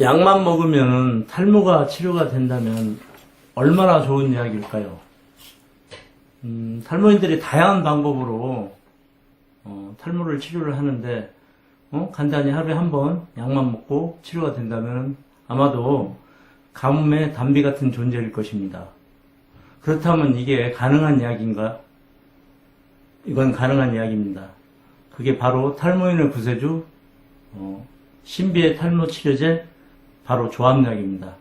약만 먹으면 탈모가 치료가 된다면 얼마나 좋은 이야기일까요? 음, 탈모인들이 다양한 방법으로 어, 탈모를 치료를 하는데 어, 간단히 하루에 한 번 약만 먹고 치료가 된다면 아마도 가뭄의 단비 같은 존재일 것입니다. 그렇다면 이게 가능한 이야기인가? 이건 가능한 이야기입니다. 그게 바로 탈모인의 구세주 어, 신비의 탈모 치료제 바로 조합약입니다.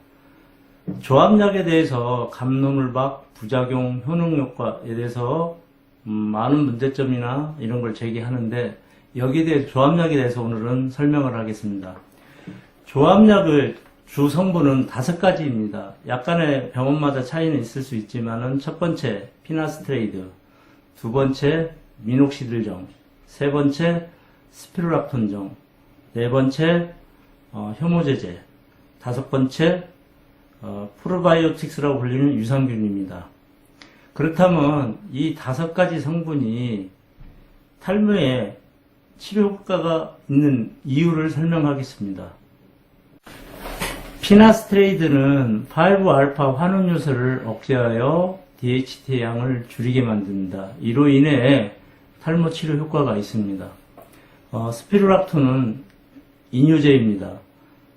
조합약에 대해서 감로물박, 부작용, 효능 효과에 대해서 음, 많은 문제점이나 이런 걸 제기하는데 여기에 대해 조합약에 대해서 오늘은 설명을 하겠습니다. 조합약의 주 성분은 다섯 가지입니다. 약간의 병원마다 차이는 있을 수 있지만은 첫 번째 피나스트레이드, 두 번째 미녹시딜정, 세 번째 스피루락톤정, 네 번째 어, 효모제제, 다섯 번째 어, 프로바이오틱스라고 불리는 유산균입니다. 그렇다면 이 다섯 가지 성분이 탈모에 치료 효과가 있는 이유를 설명하겠습니다. 피나스트레이드는 5알파 환원 요소를 억제하여 DHT 양을 줄이게 만듭니다. 이로 인해 탈모 치료 효과가 있습니다. 어, 스피루락토는 이뇨제입니다.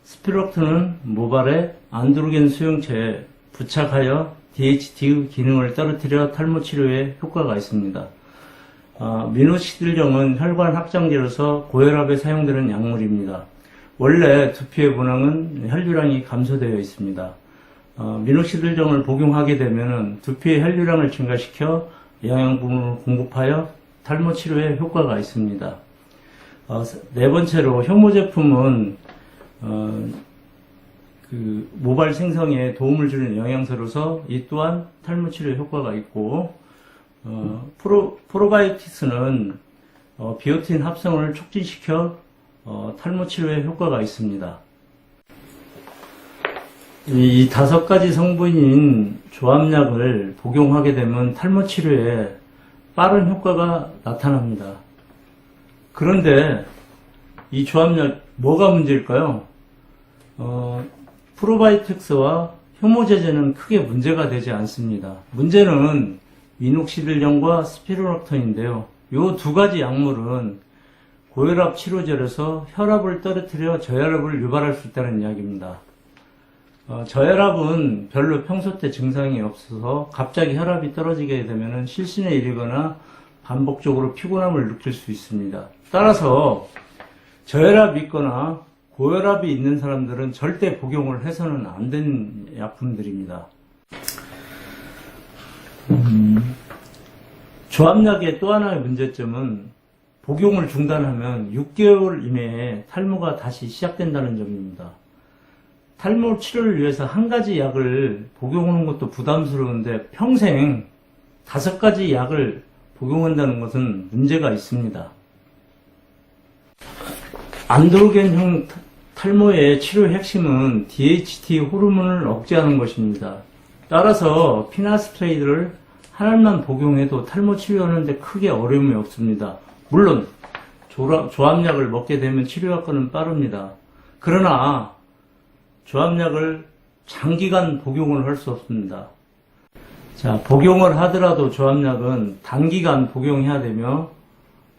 스피루락토는 모발의 안드로겐 수용체에 부착하여 DHT의 기능을 떨어뜨려 탈모 치료에 효과가 있습니다. 어, 미노시딜령은 혈관 확장제로서 고혈압에 사용되는 약물입니다. 원래 두피의 본항은 혈류량이 감소되어 있습니다. 어, 미노시딜정을 복용하게 되면 두피의 혈류량을 증가시켜 영양분을 공급하여 탈모 치료에 효과가 있습니다. 어, 네 번째로 효모 제품은 어, 그 모발 생성에 도움을 주는 영양소로서 이 또한 탈모 치료에 효과가 있고 어, 프로, 프로바이오티스는 어, 비오틴 합성을 촉진시켜 어, 탈모 치료에 효과가 있습니다. 이, 이 다섯 가지 성분인 조합약을 복용하게 되면 탈모 치료에 빠른 효과가 나타납니다. 그런데 이 조합약 뭐가 문제일까요? 어, 프로바이오틱스와 효모제제는 크게 문제가 되지 않습니다. 문제는 미녹시딜령과 스피루락톤인데요. 이 두 가지 약물은 고혈압 치료제로서 혈압을 떨어뜨려 저혈압을 유발할 수 있다는 이야기입니다. 어, 저혈압은 별로 평소 때 증상이 없어서 갑자기 혈압이 떨어지게 되면 실신에 이르거나 반복적으로 피곤함을 느낄 수 있습니다. 따라서 저혈압이 있거나 고혈압이 있는 사람들은 절대 복용을 해서는 안 되는 약품들입니다. 음, 조합약의 또 하나의 문제점은 복용을 중단하면 6개월 이내에 탈모가 다시 시작된다는 점입니다. 탈모 치료를 위해서 한 가지 약을 복용하는 것도 부담스러운데 평생 다섯 가지 약을 복용한다는 것은 문제가 있습니다. 안드로겐형 탈모의 치료 핵심은 DHT 호르몬을 억제하는 것입니다. 따라서 피나스트레이드를 한 알만 복용해도 탈모 치료하는데 크게 어려움이 없습니다. 물론 조합약을 먹게 되면 치료 효과는 빠릅니다. 그러나 조합약을 장기간 복용을 할 수 없습니다. 자, 복용을 하더라도 조합약은 단기간 복용해야 되며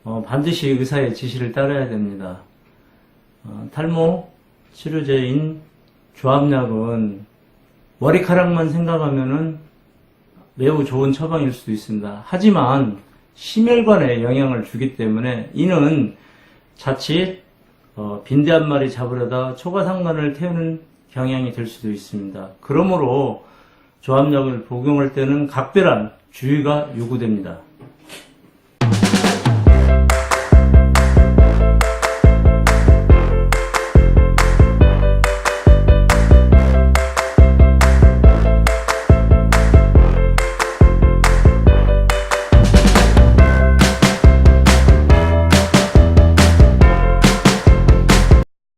어, 반드시 의사의 지시를 따라야 됩니다. 어, 탈모 치료제인 조합약은 머리카락만 생각하면은 매우 좋은 처방일 수도 있습니다. 하지만 심혈관에 영향을 주기 때문에 이는 자칫 어, 빈대 한 마리 잡으려다 초가상관을 태우는 경향이 될 수도 있습니다. 그러므로 조합약을 복용할 때는 각별한 주의가 요구됩니다.